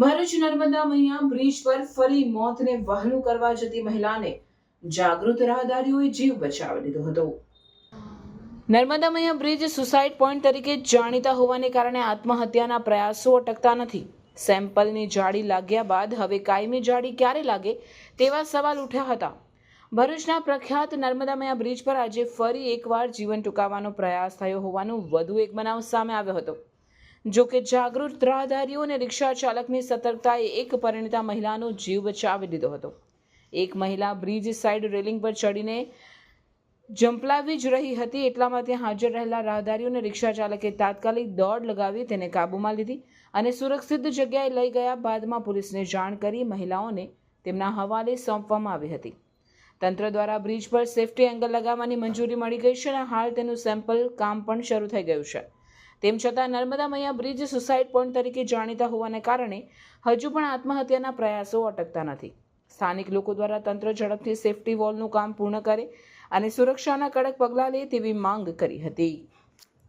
ભરૂચ નર્મદા મૈયા bridge પર ફરી મોતને વહાલું કરવા જતી મહિલાને જાગૃત રાહદારીઓએ જીવ બચાવી લીધો હતો. નર્મદા મૈયા બ્રિજ સુસાઇડ પોઈન્ટ તરીકે જાણીતા હોવાને કારણે આત્મહત્યાના પ્રયાસો અટકતા નથી. સેમ્પલની જાળી લાગ્યા બાદ હવે કાયમી જાળી ક્યારે લાગે તેવા સવાલ ઉઠ્યા હતા. ભરૂચના પ્રખ્યાત નર્મદા મૈયા બ્રિજ પર આજે ફરી એકવાર જીવન ટૂંકાવવાનો પ્રયાસ થયો હોવાનું વધુ એક બનાવ સામે આવ્યો હતો. જો કે જાગૃત રાહદારીઓ અને રિક્ષા ચાલકની સતર્કતાએ એક પરિણીતા મહિલાનો જીવ બચાવી લીધો હતો. એક મહિલા બ્રિજ સાઇડ રેલિંગ પર ચડીને જંપલાવી જ રહી હતી. એટલામાં ત્યાં હાજર રહેલા રાહદારીઓ અને રિક્ષા ચાલકે તાત્કાલિક દોડ લગાવી તેને કાબૂમાં લીધી અને સુરક્ષિત જગ્યાએ લઈ ગયા બાદમાં પોલીસને જાણ કરી મહિલાઓને તેમના હવાલે સોંપવામાં આવી હતી. તંત્ર દ્વારા બ્રિજ પર સેફટી એંગલ લગાવવાની મંજૂરી મળી ગઈ છે અને હાલ તેનું સેમ્પલ કામ પણ શરૂ થઈ ગયું છે. તેમ છતાં નર્મદા મૈયા બ્રિજ સુસાઇડ પોઈન્ટ તરીકે જાણીતા હોવાને કારણે હજુ પણ આત્મહત્યાના પ્રયાસો અટકતા નથી. સ્થાનિક લોકો દ્વારા તંત્ર ઝડપથી સેફટી વોલનું કામ પૂર્ણ કરે અને સુરક્ષાના કડક પગલાં લે તેવી માંગ કરી હતી.